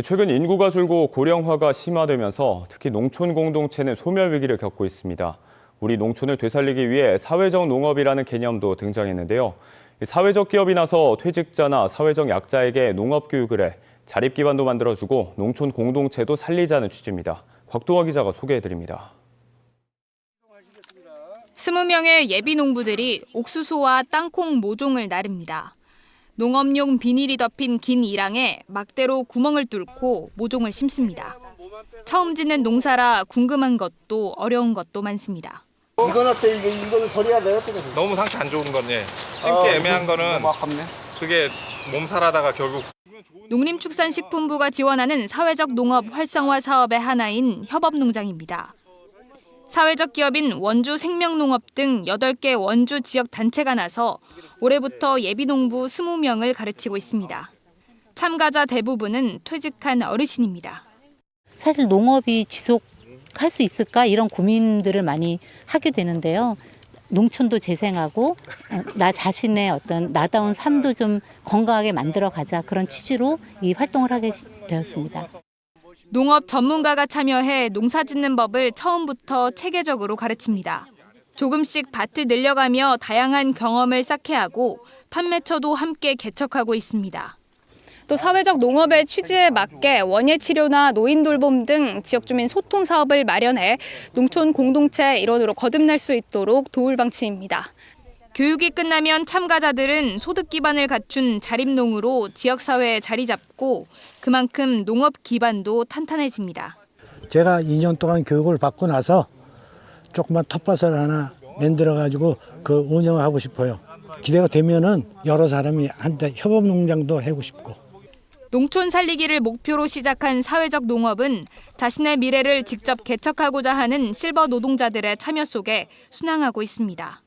최근 인구가 줄고 고령화가 심화되면서 특히 농촌 공동체는 소멸 위기를 겪고 있습니다. 우리 농촌을 되살리기 위해 사회적 농업이라는 개념도 등장했는데요. 사회적 기업이 나서 퇴직자나 사회적 약자에게 농업 교육을 해 자립 기반도 만들어주고 농촌 공동체도 살리자는 취지입니다. 곽도화 기자가 소개해드립니다. 20명의 예비 농부들이 옥수수와 땅콩 모종을 나릅니다. 농업용 비닐이 덮인 긴 이랑에 막대로 구멍을 뚫고 모종을 심습니다. 처음 짓는 농사라 궁금한 것도 어려운 것도 많습니다. 이건 어때? 이거 이거는 소리가 내가 어떻게 돼? 너무 상태 안 좋은 건 예. 심기 애매한 거는 너무 아깝네. 그게 몸살하다가 결국 농림축산식품부가 지원하는 사회적 농업 활성화 사업의 하나인 협업농장입니다. 사회적 기업인 원주 생명농업 등 8개 원주 지역 단체가 나서 올해부터 예비농부 20명을 가르치고 있습니다. 참가자 대부분은 퇴직한 어르신입니다. 사실 농업이 지속할 수 있을까 이런 고민들을 많이 하게 되는데요. 농촌도 재생하고 어, 나 자신의 어떤 나다운 삶도 좀 건강하게 만들어 가자 그런 취지로 이 활동을 하게 되었습니다. 농업 전문가가 참여해 농사 짓는 법을 처음부터 체계적으로 가르칩니다. 조금씩 밭을 늘려가며 다양한 경험을 쌓게 하고 판매처도 함께 개척하고 있습니다. 또 사회적 농업의 취지에 맞게 원예 치료나 노인 돌봄 등 지역 주민 소통 사업을 마련해 농촌 공동체 일원으로 거듭날 수 있도록 도울 방침입니다. 교육이 끝나면 참가자들은 소득 기반을 갖춘 자립농으로 지역 사회에 자리 잡고 그만큼 농업 기반도 탄탄해집니다. 제가 2년 동안 교육을 받고 나서 조그만 텃밭을 하나 만들어 가지고 그 운영하고 싶어요. 기대가 되면은 여러 사람이 한테 협업 농장도 하고 싶고. 농촌 살리기를 목표로 시작한 사회적 농업은 자신의 미래를 직접 개척하고자 하는 실버 노동자들의 참여 속에 순항하고 있습니다.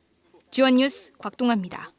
지원 뉴스 곽동아입니다.